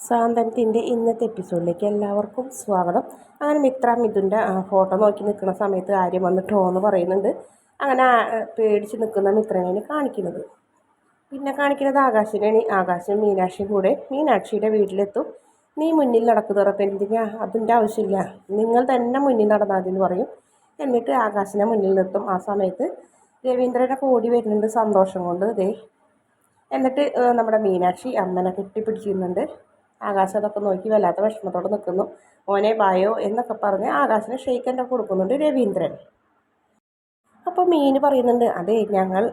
സാന്ത്വനത്തിന്റെ ഇന്നത്തെ എപ്പിസോഡിലേക്ക് എല്ലാവർക്കും സ്വാഗതം. അങ്ങനെ മിത്ര മിഥുന്റെ ഫോട്ടോ നോക്കി നിൽക്കുന്ന സമയത്ത് ആര്യം വന്നിട്ടോ എന്ന് പറയുന്നുണ്ട്. അങ്ങനെ പേടിച്ച് നിൽക്കുന്ന മിത്രനെയാണ് കാണിക്കുന്നത്. പിന്നെ കാണിക്കുന്നത് ആകാശിനെയാണ്. ആകാശം മീനാക്ഷിയും കൂടെ മീനാക്ഷിയുടെ വീട്ടിലെത്തും. നീ മുന്നിൽ നടക്കുന്നവരപ്പം എന്തിനാ അതിന്റെ ആവശ്യമില്ല. നിങ്ങൾ തന്നെ മുന്നിൽ നടന്നാൽ എന്ന് പറയും. എന്നിട്ട് ആകാശിനെ മുന്നിൽ നിർത്തും. ആ സമയത്ത് രവീന്ദ്രനെ കൂടി വരുന്നുണ്ട് സന്തോഷം കൊണ്ട്. ദേ. എന്നിട്ട് നമ്മുടെ മീനാക്ഷി അമ്മനെ കെട്ടിപ്പിടിച്ചിരുന്നുണ്ട്. ആകാശം അതൊക്കെ നോക്കി വല്ലാത്ത വിഷമത്തോടെ നിൽക്കുന്നു ഓനെ ബായോ എന്നൊക്കെ പറഞ്ഞ് ആകാശിന് ഷെയ്ക്കന്റെ കൊടുക്കുന്നുണ്ട് രവീന്ദ്രൻ. അപ്പോൾ മീൻ പറയുന്നുണ്ട് അതെ ഞങ്ങൾ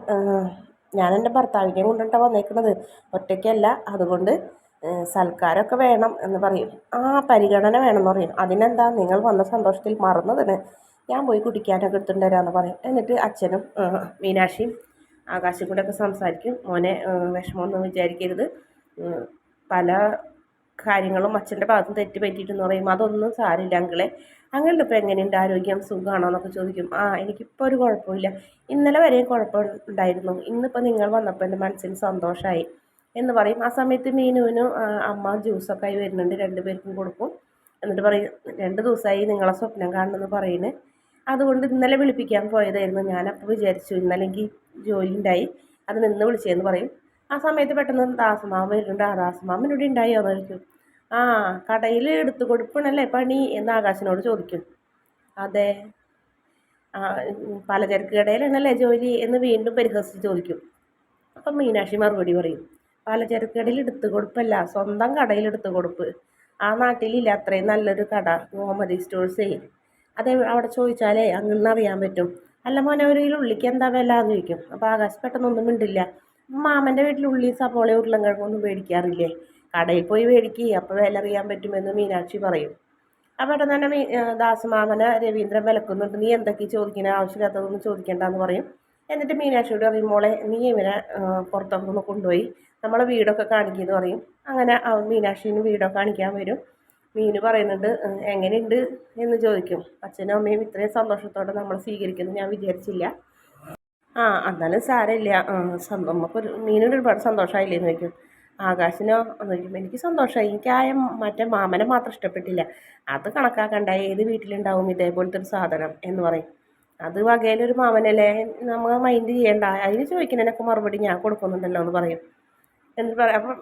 ഞാൻ എന്റെ ഭർത്താവിനെ കൊണ്ടിട്ടാണ് വന്നേക്കുന്നത്. ഒറ്റയ്ക്കല്ല അതുകൊണ്ട് സൽക്കാരമൊക്കെ വേണം എന്ന് പറയും. ആ പരിഗണന വേണമെന്ന് പറയും. അതിനെന്താ നിങ്ങൾ വന്ന സന്തോഷത്തിൽ മറന്നതിന് ഞാൻ പോയി കുടിക്കാനൊക്കെ എടുത്തിട്ട് വരാമെന്ന് പറയും. എന്നിട്ട് അച്ഛനും മീനാക്ഷിയും ആകാശം കൂടെ ഒക്കെ സംസാരിക്കും. മോനെ വിഷമമൊന്നും വിചാരിക്കരുത്. പല കാര്യങ്ങളും അച്ഛന്റെ ഭാഗത്ത് തെറ്റ് പറ്റിയിട്ടെന്ന് പറയും അതൊന്നും സാരമില്ല അങ്കിളെ. അങ്ങളുടെ ഇപ്പോൾ എങ്ങനെയുണ്ട്? ആരോഗ്യം സുഖമാണോ എന്നൊക്കെ ചോദിക്കും. ആ എനിക്കിപ്പോൾ ഒരു കുഴപ്പമില്ല. ഇന്നലെ വരെയും കുഴപ്പമുണ്ടായിരുന്നു ഇന്നിപ്പോൾ നിങ്ങൾ വന്നപ്പോൾ എന്റെ മനസ്സിന് സന്തോഷമായി എന്ന് പറയും. ആ സമയത്ത് മീനുവിനും അമ്മ ജ്യൂസൊക്കെ ആയി വരുന്നുണ്ട്. രണ്ട് പേർക്കും കൊടുക്കും. എന്നിട്ട് പറയും രണ്ട് ദിവസമായി നിങ്ങളെ സ്വപ്നം കാണണമെന്ന് പറയുന്നത് അതുകൊണ്ട് ഇന്നലെ വിളിപ്പിക്കാൻ പോയതായിരുന്നു. ഞാനപ്പോൾ വിചാരിച്ചു ഇന്നലെങ്കിൽ ജോലി ഉണ്ടായി. അത് നിന്ന് വിളിച്ചതെന്ന് പറയും. ആ സമയത്ത് പെട്ടെന്ന് ദാസമാമ വരുന്നുണ്ട്. ആ ദാസമാമൻ ഇവിടെ ഉണ്ടായോ എന്നായിരിക്കും ആ കടയിൽ എടുത്തു കൊടുപ്പണല്ലേ പണി എന്ന് ആകാശിനോട് ചോദിക്കും. അതെ. ആ പലചരക്ക് കടയിലാണല്ലേ ജോലി എന്ന് വീണ്ടും പരിഹസിച്ച് ചോദിക്കും. അപ്പം മീനാക്ഷി മറുപടി പറയും. പലചരക്ക് കടയിൽ എടുത്തു കൊടുപ്പല്ല സ്വന്തം കടയിൽ എടുത്തു കൊടുപ്പ്. ആ നാട്ടിലില്ല അത്രയും നല്ലൊരു കട ഗോമതി സ്റ്റോഴ്സേ അതെ അവിടെ ചോദിച്ചാലേ അങ്ങനെ അറിയാൻ പറ്റും. അല്ല മോനെ ഒരു ഉള്ളിക്ക് എന്താ വില എന്ന് ചോദിക്കും. അപ്പോൾ ആകാശ് പെട്ടെന്നൊന്നും മിണ്ടില്ല. മാമന്റെ വീട്ടിൽ ഉള്ളി സപ്പോള ഉരുളൻകിഴങ്ങൊന്നും മേടിക്കാറില്ലേ? കടയിൽ പോയി മേടിക്കുക അപ്പോൾ വില അറിയാൻ പറ്റുമെന്ന് മീനാക്ഷി പറയും. അപ്പോൾ പെട്ടെന്ന് തന്നെ മീ ദാസമാമനെ രവീന്ദ്രൻ വിലക്കുന്നുണ്ട്. നീ എന്തൊക്കെ ചോദിക്കണേ? ആവശ്യമില്ലാത്തതൊന്നും ചോദിക്കേണ്ടെന്ന് പറയും. എന്നിട്ട് മീനാക്ഷിയോട് പറയും മോളെ നീ ഇവനെ പുറത്തൊക്കെ കൊണ്ടുപോയി. നമ്മളെ വീടൊക്കെ കാണിക്കുമെന്ന് പറയും. അങ്ങനെ മീനാക്ഷിന് വീടൊക്കെ കാണിക്കാൻ വരും. മീന് പറയുന്നുണ്ട് എങ്ങനെയുണ്ട്? എന്ന് ചോദിക്കും. അച്ഛനും അമ്മയും ഇത്രയും സന്തോഷത്തോടെ നമ്മൾ സ്വീകരിക്കുന്നു ഞാൻ വിചാരിച്ചില്ല. ആ എന്നാലും സാരമില്ല. നമുക്കൊരു മീനിന് ഒരുപാട് സന്തോഷമായില്ലേ എന്ന് ചോദിക്കും. ആകാശിനോ എന്ന് ചോദിക്കുമ്പോൾ എനിക്ക് സന്തോഷമായി എനിക്ക് ആ മറ്റേ മാമനെ മാത്രം ഇഷ്ടപ്പെട്ടില്ല. അത് കണക്കാക്കണ്ട. ഏത് വീട്ടിലുണ്ടാവും ഇതേപോലത്തെ ഒരു സാധനം എന്ന് പറയും. അത് വകയിലൊരു മാമനല്ലേ? നമ്മൾ മൈൻഡ് ചെയ്യണ്ട. അതിന് ചോദിക്കുന്നതിനൊക്കെ മറുപടി ഞാൻ കൊടുക്കുന്നുണ്ടല്ലോ എന്ന് പറയും. എന്ന് പറയാം അപ്പം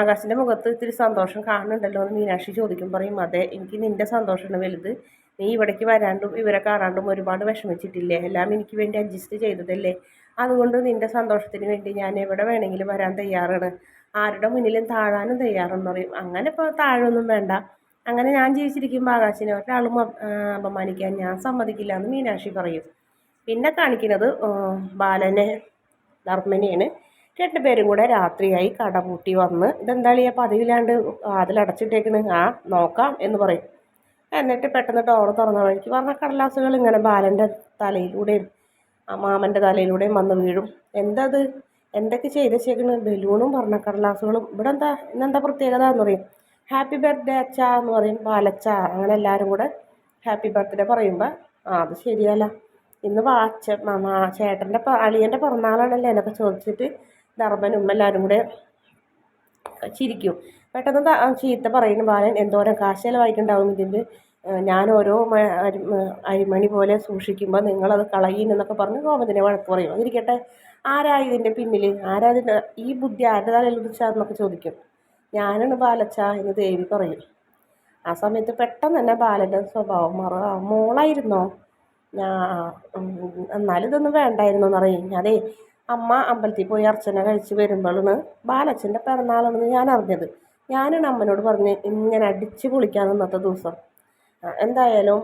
ആകാശിന്റെ മുഖത്ത് ഇത്തിരി സന്തോഷം കാണുന്നുണ്ടല്ലോ എന്ന് മീനാക്ഷി ചോദിക്കും. പറയും അതെ എനിക്ക് നിന്റെ സന്തോഷമാണ് വലുത്. നീ ഇവിടേക്ക് വരാണ്ടും ഇവരെ കാണാണ്ടും ഒരുപാട് വിഷമിച്ചിട്ടില്ലേ? എല്ലാം എനിക്ക് വേണ്ടി അഡ്ജസ്റ്റ് ചെയ്തതല്ലേ? അതുകൊണ്ട് നിന്റെ സന്തോഷത്തിന് വേണ്ടി ഞാൻ എവിടെ വേണമെങ്കിലും വരാൻ തയ്യാറാണ്. ആരുടെ മുന്നിലും താഴാനും തയ്യാറെന്ന് പറയും. അങ്ങനെ ഇപ്പോൾ താഴൊന്നും വേണ്ട. അങ്ങനെ ഞാൻ ജീവിച്ചിരിക്കുമ്പോൾ ആകാശിനെ ഒരാളും അപമാനിക്കാൻ ഞാൻ സമ്മതിക്കില്ല എന്ന് മീനാക്ഷി പറയും. പിന്നെ കാണിക്കുന്നത് ബാലനെ ധർമ്മനെയാണ് രണ്ടുപേരും കൂടെ രാത്രിയായി കട പൂട്ടി വന്ന് ഇതെന്താളിയാ പതിവില്ലാണ്ട് അതിലടച്ചിട്ടേക്കണ് ആ നോക്കാം എന്ന് പറയും. എന്നിട്ട് പെട്ടെന്ന് ഡോർ തുറന്ന വഴിക്ക് പറഞ്ഞ കടലാസുകൾ ഇങ്ങനെ ബാലന്റെ തലയിലൂടെയും ആ മാമന്റെ തലയിലൂടെയും വന്ന് വീഴും. എന്തത്? എന്തൊക്കെ ചെയ്ത് വെച്ചേക്കണ് ബലൂണും പറഞ്ഞ കടലാസുകളും. ഇവിടെ എന്താ ഇന്നെന്താ പ്രത്യേകത? എന്ന് പറയും. ഹാപ്പി ബർത്ത്ഡേ അച്ഛ എന്ന് പറയും. ബാലച്ച അങ്ങനെ എല്ലാവരും കൂടെ ഹാപ്പി ബർത്ത്ഡേ പറയുമ്പോൾ ആ അത് ശരിയല്ല. ഇന്ന് വാച്ച ചേട്ടന്റെ അളിയന്റെ പിറന്നാളാണല്ലേ എന്നൊക്കെ ചോദിച്ചിട്ട് ധർമ്മനും എല്ലാവരും കൂടെ ചിരിക്കും. പെട്ടെന്ന് ചീത്ത പറയുന്ന ബാലൻ എന്തോരം കാശ് ചിലവായിട്ടുണ്ടാവും ഇതിന്റെ. ഞാൻ ഓരോ അരിമണി പോലെ സൂക്ഷിക്കുമ്പോൾ നിങ്ങളത് കളയുന്നൊക്കെ പറഞ്ഞ് ഗോപത്തിനെ വഴക്ക് പറയും. അതിരിക്കട്ടെ ആരാ ഇതിന്റെ പിന്നിൽ ആരാ ഇതിന്റെ ഈ ബുദ്ധി ആരുടെ തലയിൽ ചോദിക്കും. ഞാനാണ് ബാലച്ച എന്ന് ദേവി പറയും. ആ സമയത്ത് പെട്ടെന്ന് തന്നെ ബാലന്റെ സ്വഭാവം മാറ. മോളായിരുന്നോ? ഞാൻ എന്നാലും ഇതൊന്നും വേണ്ടായിരുന്നു എന്നറിയും അതെ അമ്മ അമ്പലത്തിൽ പോയി അർച്ചന കഴിച്ച് വരുമ്പോഴാണ് ബാലച്ചന്റെ പിറന്നാളാണെന്ന് ഞാൻ അറിഞ്ഞത്. ഞാനാണ് അമ്മനോട് പറഞ്ഞ് ഇങ്ങനെ അടിച്ച് പൊളിക്കാൻ നിന്നത്തെ ദിവസം. എന്തായാലും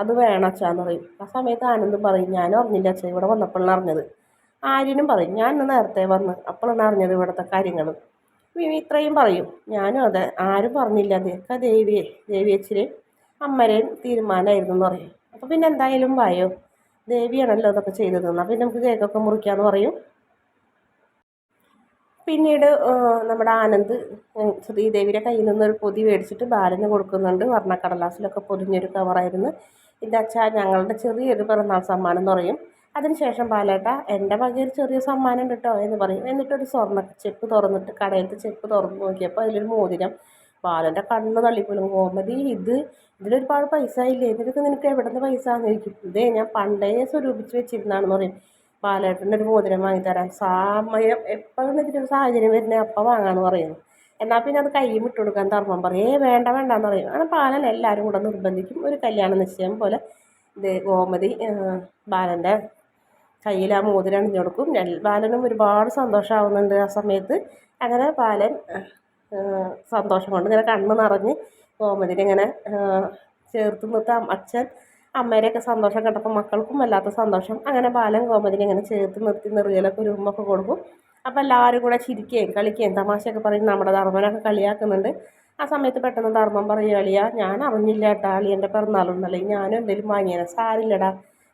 അത് വേണം അച്ഛാന്ന് പറയും. ആ സമയത്ത് ആനന്ദും പറയും ഞാനും അറിഞ്ഞില്ല അച്ഛൻ ഇവിടെ വന്നപ്പോഴാണ് അറിഞ്ഞത്. ആര്യനും പറയും ഞാൻ ഇന്ന് നേരത്തെ വന്ന് അപ്പോഴാണ് അറിഞ്ഞത് ഇവിടുത്തെ കാര്യങ്ങൾ ഇത്രയും പറയും. ഞാനും അതെ ആരും പറഞ്ഞില്ല. അതൊക്കെ ദേവിയെ ദേവിയച്ചിന് അമ്മരെയും തീരുമാനമായിരുന്നു എന്ന് പറയും. അപ്പോൾ പിന്നെ എന്തായാലും വായോ? ദേവിയാണല്ലോ അതൊക്കെ ചെയ്തത്. എന്നാൽ പിന്നെ നമുക്ക് കേക്കൊക്കെ മുറിക്കാമെന്ന് പറയും. പിന്നീട് നമ്മുടെ ആനന്ദ് ശ്രീദേവിയുടെ കയ്യിൽ നിന്നൊരു പൊതി മേടിച്ചിട്ട് ബാലന് കൊടുക്കുന്നുണ്ട്. വർണക്കടലാസിലൊക്കെ പൊതിഞ്ഞൊരു കവറായിരുന്നു. അച്ഛാ ഞങ്ങളുടെ ചെറിയൊരു പിറന്നാൾ സമ്മാനം എന്ന് പറയും. അതിനുശേഷം ബാലേട്ട എന്റെ വകയൊരു ചെറിയ സമ്മാനം ഉണ്ട് കേട്ടോ എന്ന് പറയും. എന്നിട്ടൊരു സ്വർണ ചെപ്പ് തുറന്നിട്ട് കടയിലത്തെ ചെപ്പ് തുറന്ന് നോക്കിയപ്പോൾ അതിലൊരു മോതിരം ബാലന്റെ കണ്ണ് തള്ളിപ്പോലും കോമതി ഇത് ഇതിലൊരുപാട് പൈസ ഇല്ലേ? ഇതിനൊക്കെ നിനക്ക് എവിടെ നിന്ന് പൈസ ചോദിക്കും ഇതേ ഞാൻ പണ്ടേ സ്വരൂപിച്ച് വെച്ചിരുന്നാണെന്ന് പറയും. ബാലേട്ടന്റെ ഒരു മോതിരം വാങ്ങിത്തരാൻ സമയം എപ്പോഴും ഇതിന്റെ സാഹചര്യം വരുന്നത് അപ്പം വാങ്ങാമെന്ന് പറയുന്നു എന്നാൽ പിന്നെ അത് കൈ വിട്ടു കൊടുക്കാൻ ധർമ്മം പറയും. ഏ വേണ്ട വേണ്ട എന്ന് പറയും. അങ്ങനെ പാലൻ എല്ലാവരും കൂടെ നിർബന്ധിക്കും. ഒരു കല്യാണ നിശ്ചയം പോലെ. ഇത് ഗോമതി ബാലന്റെ കയ്യിൽ ആ മോതിരം അണിഞ്ഞു കൊടുക്കും. ബാലനും ഒരുപാട് സന്തോഷമാവുന്നുണ്ട് ആ സമയത്ത്. അങ്ങനെ ബാലൻ സന്തോഷം കൊണ്ട് ഇങ്ങനെ കണ്ണ് നിറഞ്ഞ് ഗോമതിനെ ഇങ്ങനെ ചേർത്ത് നിർത്താം. അച്ഛൻ അമ്മേരെയൊക്കെ സന്തോഷം കണ്ടപ്പോൾ മക്കൾക്കും വല്ലാത്ത സന്തോഷം. അങ്ങനെ ബാലൻ ഗോമതിനെ ഇങ്ങനെ ചേർത്ത് നിർത്തി നിറുകയിലൊക്കെ ഒരു ഉമ്മൊക്കെ കൊടുക്കും. അപ്പോൾ എല്ലാവരും കൂടെ ചിരിക്കുകയും കളിക്കുകയും തമാശയൊക്കെ പറയും. നമ്മുടെ ധർമ്മനൊക്കെ കളിയാക്കുന്നുണ്ട്. ആ സമയത്ത് പെട്ടെന്ന് ധർമ്മം പറയും അളിയ ഞാൻ അറിഞ്ഞില്ല കേട്ടാ. അളിയന്റെ പിറന്നാളൊന്നല്ലേ ഞാനും എന്തെങ്കിലും വാങ്ങിയാൽ സാരില്ലടാ.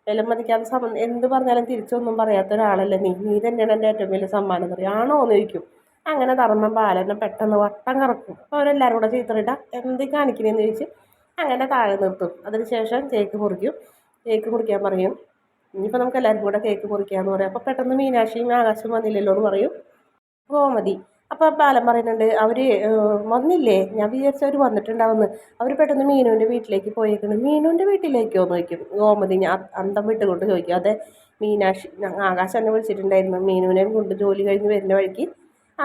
വിലമതിക്കാതെ സമ എന്ത് പറഞ്ഞാലും തിരിച്ചൊന്നും പറയാത്ത ഒരാളല്ലേ നീ? നീ തന്നെയാണ് എന്റെ ഏറ്റവും വലിയ സമ്മാനം പറയും. ആണോ എന്ന് ചോദിക്കും. അങ്ങനെ ധർമ്മം ബാലനെ പെട്ടെന്ന് വട്ടം കറക്കും. അപ്പോൾ അവരെല്ലാവരും കൂടെ ചീത്തറിയിട്ട എന്ത് കാണിക്കണേന്ന് ചോദിച്ച് അങ്ങനെ താഴെ നിർത്തും. അതിനുശേഷം കേക്ക് മുറിക്കും. കേക്ക് മുറിക്കാൻ പറയും. ഇനിയിപ്പോൾ നമുക്ക് എല്ലാവർക്കും കൂടെ കേക്ക് മുറിക്കാമെന്ന് പറയും. അപ്പോൾ പെട്ടെന്ന് മീനാക്ഷിയും ആകാശം വന്നില്ലല്ലോ എന്ന് പറയും. ഗോമതി അപ്പോൾ ബാലൻ പറയുന്നുണ്ട് അവർ വന്നില്ലേ? ഞാൻ വിചാരിച്ചു അവർ വന്നിട്ടുണ്ടാവുമെന്ന് അവർ പെട്ടെന്ന് മീനുവിന്റെ വീട്ടിലേക്ക് പോയേക്കുന്നു മീനുവിന്റെ വീട്ടിലേക്കോ? എന്ന് ചോദിക്കും ഗോമതി ഞാൻ അന്തം വിട്ടുകൊണ്ട് ചോദിക്കും. അതെ മീനാക്ഷി ആകാശം എന്നെ വിളിച്ചിട്ടുണ്ടായിരുന്നു. മീനുവിനെയും കൊണ്ട് ജോലി കഴിഞ്ഞ് വരുന്ന വഴിക്ക്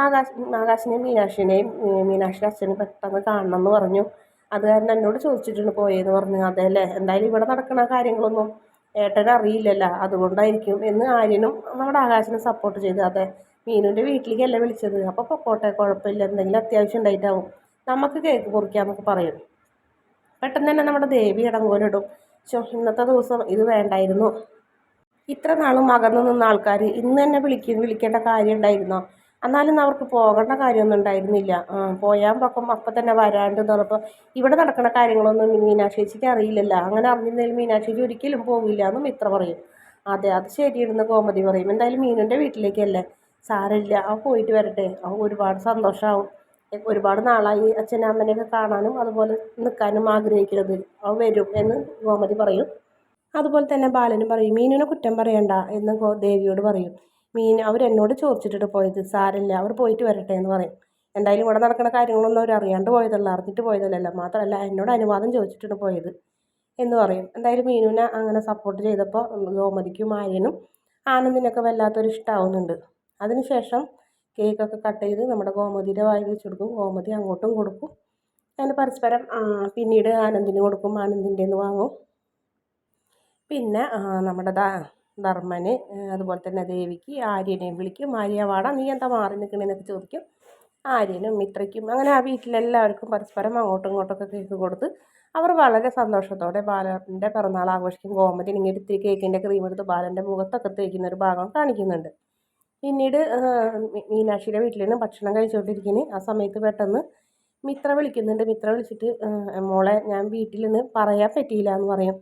ആകാശ് ആകാശിനെയും മീനാക്ഷിനെയും മീനാക്ഷിയുടെ അച്ഛനെ പെട്ടെന്ന് കാണണം എന്ന് പറഞ്ഞു. അത് കാരണം എന്നോട് ചോദിച്ചിട്ടുണ്ട് പോയെന്ന് പറഞ്ഞു. അതെ അല്ലേ എന്തായാലും ഇവിടെ നടക്കുന്ന കാര്യങ്ങളൊന്നും ഏട്ടൻ അറിയില്ലല്ലോ. അതുകൊണ്ടായിരിക്കും എന്ന് ആര്യനും നമ്മുടെ ആകാശിനെ സപ്പോർട്ട് ചെയ്തു. അതെ മീനുവിന്റെ വീട്ടിലേക്കല്ല വിളിച്ചത്? അപ്പോൾ പൊക്കോട്ടെ കുഴപ്പമില്ല. എന്തെങ്കിലും അത്യാവശ്യം ഉണ്ടായിട്ടാവും. നമുക്ക് കേക്ക് മുറിക്കാമെന്നൊക്കെ പറയും. പെട്ടെന്ന് തന്നെ നമ്മുടെ ദേവി ഇടങ്കോലിടും ശോ ഇന്നത്തെ ദിവസം ഇത് വേണ്ടായിരുന്നു. ഇത്ര നാളും അകന്നു നിന്ന ആൾക്കാർ ഇന്ന് തന്നെ വിളിക്കും വിളിക്കേണ്ട കാര്യം ഉണ്ടായിരുന്നോ? എന്നാലും അവർക്ക് പോകേണ്ട കാര്യമൊന്നും ഉണ്ടായിരുന്നില്ല. പോയാൽ പക്കം അപ്പം തന്നെ വരാണ്ട് പറഞ്ഞപ്പോൾ ഇവിടെ നടക്കുന്ന കാര്യങ്ങളൊന്നും മീനാക്ഷിക്ക് അറിയില്ലല്ലോ. അങ്ങനെ അറിഞ്ഞിരുന്നെങ്കിൽ ചേച്ചി ഒരിക്കലും പോകില്ല എന്ന് മിത്ര പറയും. അതെ അത് ശരിയാണെന്ന് കോമതി പറയും. എന്തായാലും മീനുന്റെ വീട്ടിലേക്കല്ലേ? സാരമില്ല. ആ പോയിട്ട് വരട്ടെ. അവ ഒരുപാട് സന്തോഷമാവും ഒരുപാട് നാളായി അച്ഛനും അമ്മനെയൊക്കെ കാണാനും അതുപോലെ നിൽക്കാനും ആഗ്രഹിക്കുന്നത് അവ വരും എന്ന് ഗോമതി പറയും. അതുപോലെ തന്നെ ബാലനും പറയും മീനിനെ കുറ്റം പറയണ്ട എന്ന് ദേവിയോട് പറയും. മീൻ അവരെന്നോട് ചോദിച്ചിട്ടിട്ട് പോയത് സാരമില്ല അവർ പോയിട്ട് വരട്ടെ എന്ന് പറയും. എന്തായാലും ഇവിടെ നടക്കുന്ന കാര്യങ്ങളൊന്നും അവർ അറിയാണ്ട് പോയതല്ല അറിഞ്ഞിട്ട് പോയതല്ലല്ലോ. മാത്രമല്ല എന്നോട് അനുവാദം ചോദിച്ചിട്ടാണ് പോയത് എന്ന് പറയും. എന്തായാലും മീനുവിനെ അങ്ങനെ സപ്പോർട്ട് ചെയ്തപ്പോൾ ഗോമതിക്കും ആര്യനും ആനന്ദിനൊക്കെ വല്ലാത്തൊരു ഇഷ്ടമാവുന്നുണ്ട് അതിനുശേഷം കേക്കൊക്കെ കട്ട് ചെയ്ത് നമ്മുടെ ഗോമതിയുടെ വായിൽ വെച്ച് കൊടുക്കും. ഗോമതി അങ്ങോട്ടും കൊടുക്കും. അങ്ങനെ പരസ്പരം പിന്നീട് ആനന്ദിന് കൊടുക്കും. ആനന്ദിന്റെ വാങ്ങും. പിന്നെ നമ്മുടെ ധർമ്മന് അതുപോലെ തന്നെ ദേവിക്ക് ആര്യനെയും വിളിക്കും. ആര്യ വാടാ നീ എന്താ മാറി നിൽക്കണേന്നൊക്കെ ചോദിക്കും. ആര്യനും മിത്രയ്ക്കും അങ്ങനെ ആ വീട്ടിലെല്ലാവർക്കും പരസ്പരം അങ്ങോട്ടും ഇങ്ങോട്ടൊക്കെ കേക്ക് കൊടുത്ത് അവർ വളരെ സന്തോഷത്തോടെ ബാലന്റെ പിറന്നാൾ ആഘോഷിക്കും. ഗോമതി ഇങ്ങനെ ഇത്തിരി കേക്കിന്റെ ക്രീം എടുത്ത് ബാലന്റെ മുഖത്തൊക്കെ തേക്കുന്ന ഒരു ഭാഗം കാണിക്കുന്നുണ്ട്. പിന്നീട് മീനാക്ഷിയുടെ വീട്ടിൽ നിന്ന് ഭക്ഷണം കഴിച്ചുകൊണ്ടിരിക്കുന്നത് ആ സമയത്ത് പെട്ടെന്ന് മിത്ര വിളിക്കുന്നുണ്ട്. മിത്ര വിളിച്ചിട്ട് മോളെ ഞാൻ വീട്ടിൽ നിന്ന് പറയാൻ പറ്റിയില്ല എന്ന് പറയും.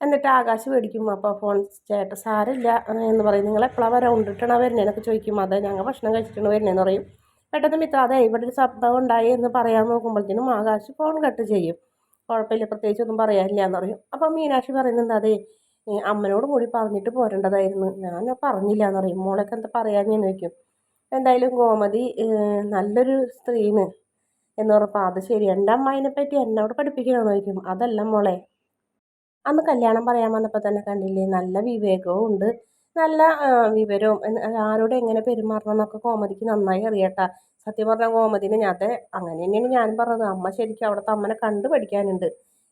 എന്നിട്ട് ആകാശ് മേടിക്കും അപ്പോൾ ഫോൺ ചേട്ടൻ സാരില്ല എന്ന് പറയും. നിങ്ങൾ എപ്പോഴാണ് വരാൻ ഉണ്ടിട്ടാണ് വരുന്നത് എന്നൊക്കെ ചോദിക്കും. അതെ ഞങ്ങൾ ഭക്ഷണം കഴിച്ചിട്ടാണ് വരുന്നതെന്ന് പറയും. പെട്ടെന്ന് മിത്ര അതെ ഇവിടെ ഒരു ശബ്ദം ഉണ്ടായി എന്ന് പറയാൻ നോക്കുമ്പോഴത്തേനും ആകാശ് ഫോൺ കട്ട് ചെയ്യും. കുഴപ്പമില്ല പ്രത്യേകിച്ച് ഒന്നും പറയാനില്ല എന്ന് പറയും. അപ്പോൾ മീനാക്ഷി പറയുന്നുണ്ട് അതെ അമ്മനോടും കൂടി പറഞ്ഞിട്ട് പോരേണ്ടതായിരുന്നു. ഞാൻ പറഞ്ഞില്ല എന്ന് പറയും. മോളൊക്കെ എന്താ പറയാൻ ഞാൻ ചോദിക്കും. എന്തായാലും ഗോമതി നല്ലൊരു സ്ത്രീന്ന് എന്ന് പറഞ്ഞപ്പോൾ അത് ശരി. എന്റെ അമ്മായിനെ പറ്റി എന്നോട് പഠിപ്പിക്കണമെന്ന് ചോദിക്കും. അതല്ല മോളെ അന്ന് കല്യാണം പറയാൻ വന്നപ്പോൾ തന്നെ കണ്ടില്ലേ നല്ല വിവേകവും ഉണ്ട്. നല്ല വിവരവും. ആരോട് എങ്ങനെ പെരുമാറണം എന്നൊക്കെ കോമതിക്ക് നന്നായി അറിയട്ടാ. സത്യം പറഞ്ഞ കോമതിനെ ഞാൻ അങ്ങനെ തന്നെയാണ് ഞാൻ പറഞ്ഞത്. അമ്മ ശരിക്കും അവിടുത്തെ അമ്മനെ കണ്ടു പഠിക്കാനുണ്ട്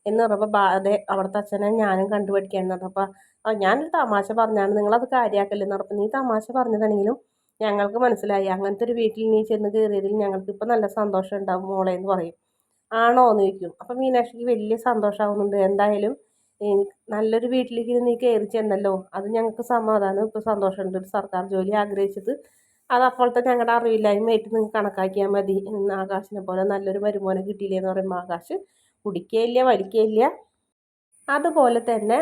എന്ന് പറഞ്ഞപ്പോൾ അതെ അവിടുത്തെ അച്ഛനെ ഞാനും കണ്ടു പഠിക്കാനെന്ന് പറഞ്ഞപ്പോൾ ഞാനൊരു തമാശ പറഞ്ഞാണ്. നിങ്ങളത് കാര്യമാക്കല്ലെന്ന് പറഞ്ഞപ്പോൾ നീ തമാശ പറഞ്ഞതാണെങ്കിലും ഞങ്ങൾക്ക് മനസ്സിലായി. അങ്ങനത്തെ ഒരു വീട്ടിൽ നീ ചെന്ന് കയറിയതിൽ ഞങ്ങൾക്ക് ഇപ്പം നല്ല സന്തോഷം ഉണ്ടാവും മോളെ എന്ന് പറയും. ആണോ എന്ന് ചോദിക്കും. അപ്പം മീനാക്ഷിക്ക് വലിയ സന്തോഷമാവുന്നുണ്ട്. എന്തായാലും നല്ലൊരു വീട്ടിലേക്ക് നീ കയറി ചെന്നല്ലോ. അത് ഞങ്ങൾക്ക് സമാധാനം. ഇപ്പോൾ സന്തോഷമുണ്ട്. ഒരു സർക്കാർ ജോലി ആഗ്രഹിച്ചത് അത് അപ്പോഴത്തെ ഞങ്ങളുടെ അറിവില്ലായ്മയായിട്ട് നിങ്ങൾക്ക് കണക്കാക്കിയാൽ മതി. ആകാശിനെ പോലെ നല്ലൊരു വരുമാനം കിട്ടിയില്ലേ എന്ന് പറയുമ്പോൾ ആകാശ് കുടിക്കുകയില്ല വലിക്കുകയില്ല അതുപോലെ തന്നെ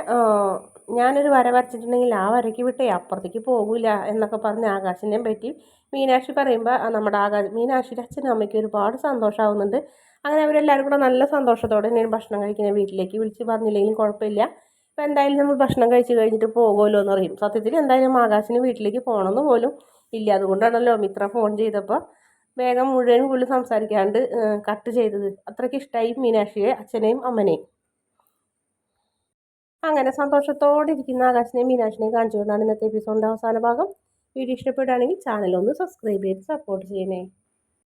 ഞാനൊരു വര വരച്ചിട്ടുണ്ടെങ്കിൽ ആ വരയ്ക്ക് വിട്ടേ അപ്പുറത്തേക്ക് പോകില്ല എന്നൊക്കെ പറഞ്ഞ് ആകാശിനെ പറ്റി മീനാക്ഷി പറയുമ്പോൾ നമ്മുടെ ആകാശ് മീനാക്ഷിയുടെ അച്ഛനും അമ്മയ്ക്ക് ഒരുപാട് സന്തോഷമാവുന്നുണ്ട് അങ്ങനെ അവരെല്ലാവരും കൂടെ നല്ല സന്തോഷത്തോടെ തന്നെയാണ് ഭക്ഷണം കഴിക്കുന്നത് വീട്ടിലേക്ക് വിളിച്ച് പറഞ്ഞില്ലെങ്കിലും കുഴപ്പമില്ല. അപ്പോൾ എന്തായാലും നമ്മൾ ഭക്ഷണം കഴിച്ച് കഴിഞ്ഞിട്ട് പോകുമല്ലോ എന്ന് പറയും. സത്യത്തിൽ എന്തായാലും ആകാശിന് വീട്ടിലേക്ക് പോകണമെന്ന് പോലും ഇല്ല. അതുകൊണ്ടാണല്ലോ മിത്ര ഫോൺ ചെയ്തപ്പോൾ വേഗം മുഴുവൻ പുള്ളി സംസാരിക്കാണ്ട് കട്ട് ചെയ്തത്. അത്രയ്ക്ക് ഇഷ്ടമായി മീനാക്ഷിയെ അച്ഛനെയും അമ്മനെയും. അങ്ങനെ സന്തോഷത്തോടെ ഇരിക്കുന്ന ആകാശിനെയും മീനാക്ഷിനെയും കാണിച്ചുകൊണ്ടാണ് ഇന്നത്തെ എപ്പിസോഡിന്റെ അവസാന ഭാഗം. വീഡിയോ ഇഷ്ടപ്പെടുകയാണെങ്കിൽ ചാനൽ ഒന്ന് സബ്സ്ക്രൈബ് ചെയ്ത് സപ്പോർട്ട് ചെയ്യണേ.